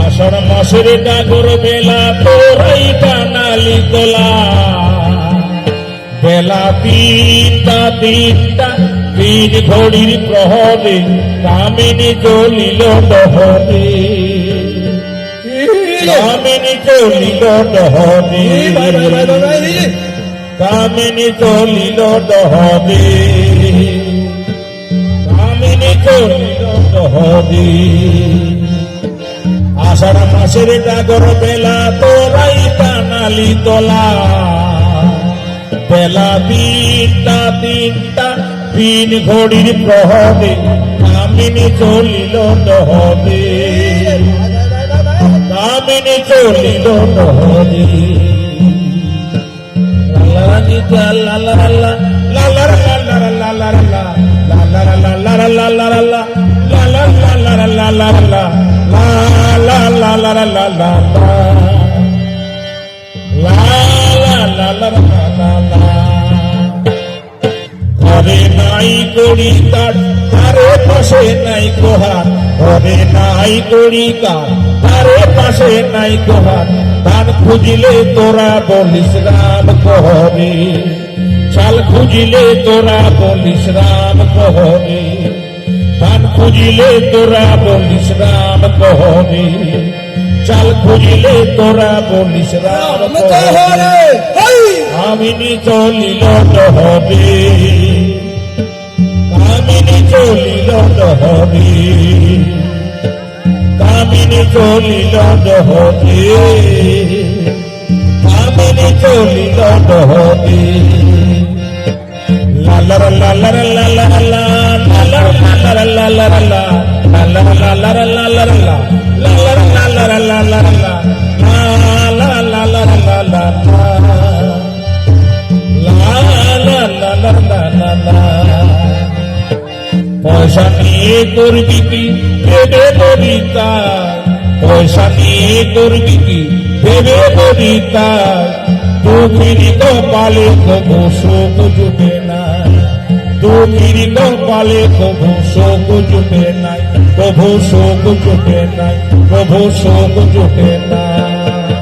আষাঢ় মাসের ডাগর বেলা তোরাই কানালি তোলা বেলা তিনটা তিনটা তিন ঘড়ির প্রহরে কামিনী চলিল দহরে কামিনী জ্বলিল ডহরে কামিনী জ্বলিল ডহরে কামিনী জ্বলিল ডহরে আষাঢ় মাসের ডাগর বেলা তোরাই কানালি তোলা। বেলা তিনটা তিনটা তিন ঘড়ির প্রহরে কামিনী চলিল ডহরে মেনে চলিল নহরি হরে নাই করি তার পাশে নাই কোহার ঘরে নাই করি কার তারে পাশে নাই কোহার ধান খুঁজিলে তোরা বলিস রাম কহরে চাল খুঁজিলে তোরা বলিস রাম কহরে ধান খুঁজিলে তোরা বলিস রাম কহরে চাল খুঁজিলে তোরা বলিস রাম কহরে কামিনী চলিল ডহরে কামিনী চলিল ডহরে কামিনী চলিল ডহরে কামিনী চলিল ডহরে লালার লালার লালার লালার লালার লালার লালার লালার লালার লালার লালার লালার লালার পয়সা নিয়ে করবি কি ভেবে বলিতা পয়সা নিয়ে করবি কি ভেবে বলিতা দুঃখিনী কপালে কবু শোক জুটে নাই। দুঃখিনী কপালে কবু শোক জুটে নাই। কবু শোক জুটে নাই কবু শোক জুটে নাই।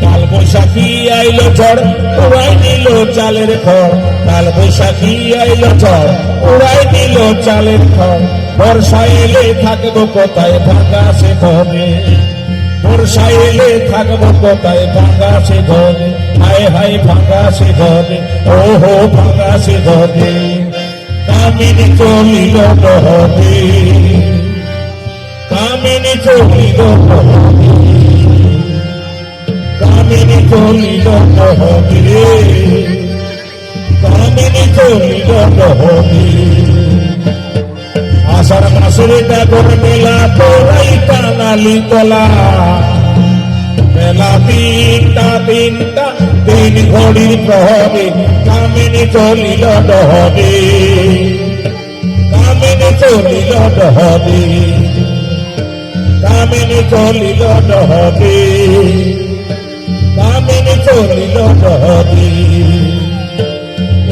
কাল বৈশাখী আইলো ঝড়, উড়াই নিল চালের খড়। কাল বৈশাখী আইলো ঝড়, উড়াই নিল চালের খড়। বর্ষা এলে থাকব কোথায়? ভাঙা সে ঘরে বর্ষা এলে থাকব কোথায়? ভাঙা সে ঘরে হায় হায় ভাঙা সে ঘরে ও হো ভাঙা সে ঘরে কামিনী চলিল ডহরে কামিনী চলিল ডহরে কামিনী চলিল নহরে কামিনী চলিল নহরে আষাঢ় মাসের ডাগর মেলা তোরাই কানালি তলা মেলা তিনটা তিনটা তিন ঘড়ির প্রহরে কামিনী চলিল নহরে কামিনী চলিল নহরে কামিনী চলিল নহরে কামিনী চলিল নহরি